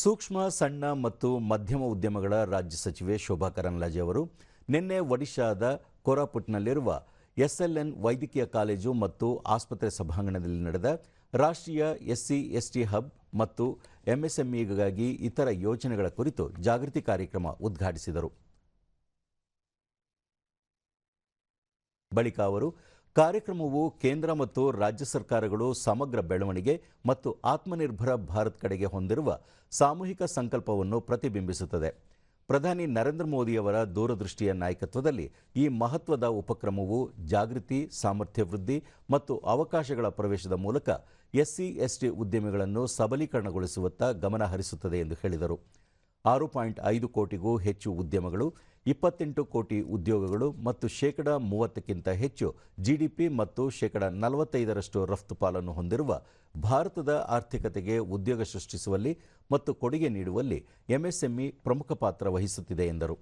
ಸೂಕ್ಷ್ಮ, ಸಣ್ಣ ಮತ್ತು ಮಧ್ಯಮ ಉದ್ಯಮಗಳ ರಾಜ್ಯ ಸಚಿವೆ ಶೋಭಾ ಕರಂದ್ಲಾಜೆ ಅವರು ನಿನ್ನೆ ಒಡಿಶಾದ ಕೋರಾಪುಟ್ನಲ್ಲಿರುವ ಎಸ್ಎಲ್ಎನ್ ವೈದ್ಯಕೀಯ ಕಾಲೇಜು ಮತ್ತು ಆಸ್ಪತ್ರೆ ಸಭಾಂಗಣದಲ್ಲಿ ನಡೆದ ರಾಷ್ಟ್ರೀಯ ಎಸ್ಸಿ, ಎಸ್ಟಿ ಹಬ್ ಮತ್ತು ಎಂಎಸ್ಎಂಇಗಾಗಿ ಇತರ ಯೋಜನೆಗಳ ಕುರಿತು ಜಾಗೃತಿ ಕಾರ್ಯಕ್ರಮ ಉದ್ಘಾಟಿಸಿದರು. ಬಳಿಕ ಅವರು ಕಾರ್ಯಕ್ರಮವು ಕೇಂದ್ರ ಮತ್ತು ರಾಜ್ಯ ಸರ್ಕಾರಗಳು ಸಮಗ್ರ ಬೆಳವಣಿಗೆ ಮತ್ತು ಆತ್ಮನಿರ್ಭರ ಭಾರತ್ ಕಡೆಗೆ ಹೊಂದಿರುವ ಸಾಮೂಹಿಕ ಸಂಕಲ್ಪವನ್ನು ಪ್ರತಿಬಿಂಬಿಸುತ್ತದೆ. ಪ್ರಧಾನಿ ನರೇಂದ್ರ ಮೋದಿಯವರ ದೂರದೃಷ್ಟಿಯ ನಾಯಕತ್ವದಲ್ಲಿ ಈ ಮಹತ್ವದ ಉಪಕ್ರಮವು ಜಾಗೃತಿ, ಸಾಮರ್ಥ್ಯ ವೃದ್ಧಿ ಮತ್ತು ಅವಕಾಶಗಳ ಪ್ರವೇಶದ ಮೂಲಕ ಎಸ್ಸಿ, ಎಸ್ಟಿ ಉದ್ಯಮಿಗಳನ್ನು ಸಬಲೀಕರಣಗೊಳಿಸುವತ್ತ ಗಮನ ಹರಿಸುತ್ತದೆ ಎಂದು ಹೇಳಿದರು. ಆರು ಪಾಯಿಂಟ್ ಐದು ಕೋಟಿಗೂ ಹೆಚ್ಚು ಉದ್ಯಮಗಳು ಇಪ್ಪತ್ತೆಂಟು ಕೋಟಿ ಉದ್ಯೋಗಗಳು ಮತ್ತು ಶೇಕಡ ಮೂವತ್ತಕ್ಕಿಂತ ಹೆಚ್ಚು ಜಿಡಿಪಿ ಮತ್ತು ಶೇಕಡ ನಲವತ್ತೈದರಷ್ಟು ರಫ್ತು ಪಾಲನ್ನು ಹೊಂದಿರುವ ಭಾರತದ ಆರ್ಥಿಕತೆಗೆ ಉದ್ಯೋಗ ಸೃಷ್ಟಿಸುವಲ್ಲಿ ಮತ್ತು ಕೊಡುಗೆ ನೀಡುವಲ್ಲಿ ಎಂಎಸ್ಎಂಇ ಪ್ರಮುಖ ಪಾತ್ರ ವಹಿಸುತ್ತಿದೆ ಎಂದರು.